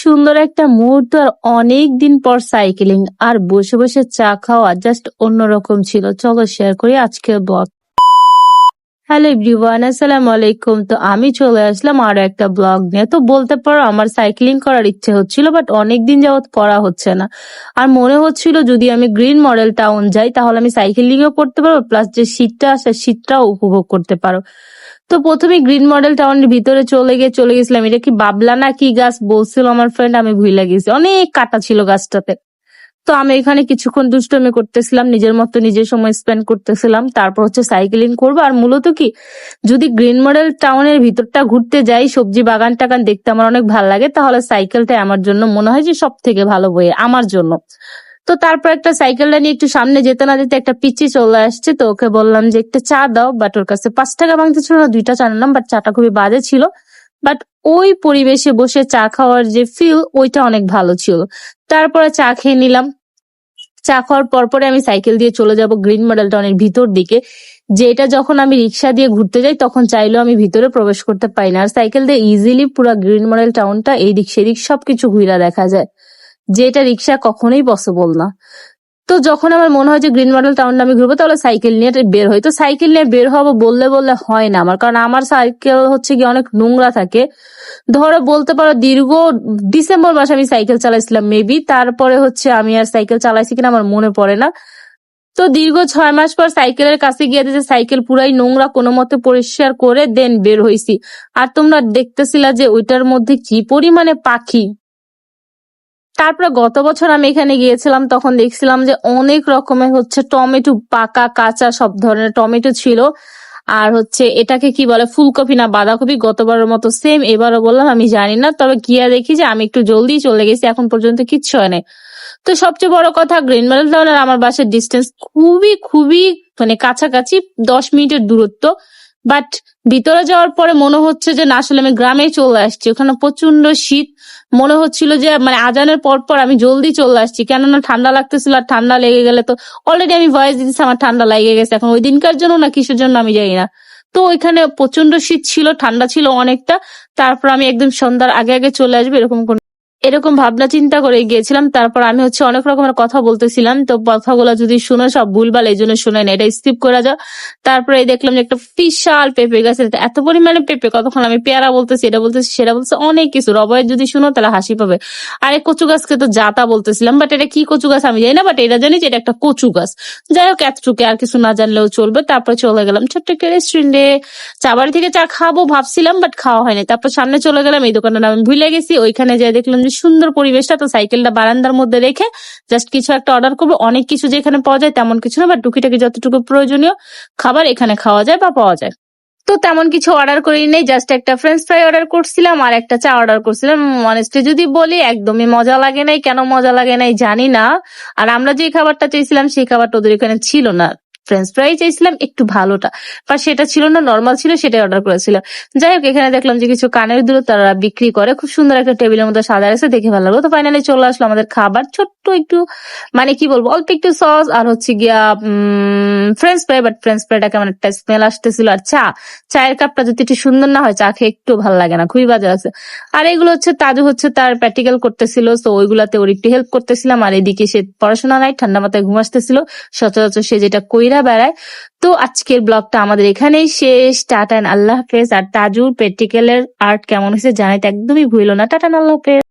সুন্দর একটা মুহূর্ত আর অনেক দিন পর সাইকেলিং আর বসে বসে চা খাওয়া জাস্ট অন্যরকম ছিল। চলো শেয়ার করি আজকের ব্লগ হ্যালো এভরিওয়ান আসসালামু আলাইকুম। তো আমি চলে আসলাম আরও একটা ব্লগ নিয়ে। তো বলতে পারো আমার সাইক্লিং করার ইচ্ছে হচ্ছিল বাট অনেক দিন যাবত করা হচ্ছে না। আর মনে হচ্ছিল যদি আমি গ্রিন মডেল টাউন যাই, তাহলে আমি সাইকেলিংও করতে পারব প্লাস যে শীতটা আসে শীতটাও উপভোগ করতে পারো। তো প্রথমে গ্রিন মডেল টাউনের ভিতরে চলে গিয়ে, চলে গেছিলাম এটা কি বাবলা না কি গাছ? বলছিল আমার ফ্রেন্ড আমি ভুলে গেছি। অনেক কাটা ছিল গাছটাতে। তো আমি এখানে কিছুক্ষণ দুষ্টমি করতেছিলাম, নিজের মতো নিজের সময় স্পেন্ড করতেছিলাম। তারপর হচ্ছে সাইকেলিং করব। আর মূলত কি, যদি গ্রিন মডেল টাউনের ভিতরটা ঘুরতে যাই, সবজি বাগান টাগান দেখতে আমার অনেক ভালো লাগে, তাহলে সাইকেলটাই আমার জন্য মনে হয় যে সব থেকে ভালো বই, আমার জন্য। তো তারপর একটা সাইকেলটা নিয়ে একটু সামনে যেতে না যেতে একটা পিচি চলে আসছে, তো ওকে বললাম যে একটা চা দাও বাট ওর কাছে পাঁচ টাকা ভাঙতে ছিল না, দুইটা চা নিলাম বাট চাটা খুবই বাজে ছিল। বাট ওই পরিবেশে বসে চা খাওয়ার যে ফিল ওইটা অনেক ভালো ছিল। তারপরে চা খেয়ে নিলাম। চা খাওয়ার পর পরে আমি সাইকেল দিয়ে চলে যাব গ্রিন মডেল টাউনের ভিতর দিকে। যেটা যখন আমি রিক্সা দিয়ে ঘুরতে যাই, তখন চাইলেও আমি ভিতরে প্রবেশ করতে পারি না। আর সাইকেল দিয়ে ইজিলি পুরো গ্রিন মডেল টাউনটা এই দিক সেদিক সবকিছু ঘুরা দেখা যায়। যেটা রিক্সা কখনোই পসিবল না। তো যখন আমার মনে হয় যে গ্রিন মডেল টাউনটা আমি ঘুরবো, তাহলে সাইকেল নিয়ে বের হই। তো সাইকেল নিয়ে বের হব বললে বললে হয় না আমার, কারণ আমার সাইকেল হচ্ছে কি অনেক নোংরা থাকে। ধরো বলতে পারো দীর্ঘ ডিসেম্বর মাসে আমি সাইকেল চালাইছিলাম মেবি তারপরে হচ্ছে আমি আর সাইকেল চালাইছি কিনা আমার মনে পড়ে না। তো দীর্ঘ ছয় মাস পর সাইকেলের কাছে গিয়ে যে সাইকেল পুরাই নোংরা, কোনো মতে পরিষ্কার করে দেন বের হইছি। আর তোমরা দেখতেছিলা যে ওইটার মধ্যে কি পরিমাণে পাখি? তারপরে গত বছর আমি এখানে গিয়েছিলাম, তখন দেখছিলাম যে অনেক রকমের হচ্ছে টমেটো, পাকা, কাঁচা সব ধরনের টমেটো ছিল। আর হচ্ছে এটাকে কি বলে, ফুলকপি না, বাঁধাকপি, গতবারের মতো সেম এবারও বললাম, আমি জানি না। তবে গিয়া দেখি যে আমি একটু জলদি চলে গেছি, এখন পর্যন্ত কিচ্ছু হয় নাই। তো সবচেয়ে বড় কথা, গ্রিন মেডেল টাউন আমার বাসার ডিস্টেন্স খুবই খুবই মানে কাছাকাছি দশ মিনিটের দূরত্ব। বাট ভিতরে যাওয়ার পরে মনে হচ্ছে যে না, আসলে আমি গ্রামে চলে আসছি। ওখানে প্রচণ্ড শীত। মনে হচ্ছিল যে মানে আজানের পর পর আমি জলদি চলে আসছি। কেননা ঠান্ডা লাগতেছিল আর ঠান্ডা লেগে গেলে তো অলরেডি আমি ভয়েস দিতেছি, আমার ঠান্ডা লেগে গেছে। এখন ওই দিনকার জন্য না কিসের জন্য আমি জানি না। তো ওইখানে প্রচণ্ড শীত ছিল, ঠান্ডা ছিল অনেকটা। তারপর আমি একদম সন্ধ্যার আগে আগে চলে আসব, এরকম কোন এরকম ভাবনা চিন্তা করে গিয়েছিলাম, তারপর আমি হচ্ছে অনেক রকমের কথা বলতেছিলাম, তো কথাগুলো যদি শুনে, সব ভুলভাল এই জন্য শুনে না, এটা স্কিপ করা যাও। তারপরে দেখলাম যে একটা বিশাল পেঁপে গাছে এত পরিমাণে পেঁপে, কতক্ষণ আমি পেয়ারা বলতেছি, এটা বলতেছি, সেটা বলতেছি, অনেক কিছু রবয়ের যদি শুনো, তাহলে হাসি পাবে। আর এই কচু গাছকে তো জাতা বলতেছিলাম বাট এটা কি কচু গাছ আমি জানি না বাট এটা জানি যে এটা একটা কচু গাছ। যাই হোক, এতটুকু আর কিছু না জানলেও চলবে, তারপরে চলে গেলাম ছোট্ট একটা রেস্টুরেন্টে চা বাড়ি থেকে চা খাব ভাবছিলাম বাট খাওয়া হয়নি, তারপর সামনে চলে গেলাম, এই দোকানটার নাম আমি ভুলে গেছি, ওইখানে যাই দেখলাম যে সুন্দর পরিবেশটা। তো সাইকেলটা বারান্দার মধ্যে রেখে জাস্ট কিছু একটা অর্ডার করব। অনেক কিছু যে এখানে পাওয়া যায় তেমন কিছু না বাট টুকিটাকি যতটুকু প্রয়োজনীয় খাবার এখানে খাওয়া যায় বা পাওয়া যায়। তো তেমন কিছু অর্ডার করি নেই জাস্ট একটা ফ্রেঞ্চ ফ্রাই অর্ডার করছিলাম আর একটা চা অর্ডার করছিলাম। অনেস্টলি যদি বলি একদমই মজা লাগে নাই, কেন মজা লাগে নাই জানি না। আর আমরা যে খাবারটা চেয়েছিলাম, সেই খাবারটা ওদের এখানে ছিল না। ফ্রেঞ্চ ফ্রাই চাইছিলাম, একটু ভালোটা। বা সেটা ছিল না নর্মাল ছিল, সেটাই অর্ডার করেছিলাম। যাই হোক, এখানে দেখলাম যে কিছু কানের দুলো তারা বিক্রি করে। খুব সুন্দর একটা টেবিলের মধ্যে সাদা আছে, দেখে ভালো লাগল। তো ফাইনালি চলে আসলো আমাদের খাবার। ছোট্ট একটু মানে কি বলব, অল্প একটু সস আর হচ্ছে গিয়া ফ্রেঞ্চ ফ্রাই বাট ফ্রেঞ্চ ফ্রাইটা কেমন একটা স্মেল আসতেছিল। আর চা, চায়ের কাপটা যদি একটু সুন্দর না হয়, চা খেয়ে একটু ভালো লাগে না, খুবই বাজে আছে। আর এগুলো হচ্ছে, তাজু হচ্ছে তার প্র্যাকটিক্যাল করতেছিল তো ওইগুলাতে ওর একটু হেল্প করতেছিলাম। আর এদিকে সে পড়াশোনা নাই, ঠান্ডা মাথায় ঘুম আসতেছিল। সচরাচর সে যেটা কইরা বেড়ায়। তো আজকের ব্লগটা আমাদের এখানেই শেষ। টাটা আল্লাহ হাফেজ। আর তাজুর প্র্যাকটিক্যালের আর্ট কেমন হয়েছে জানাইতে একদমই ভুলো না। টাটান আল্লাহ হাফেজ।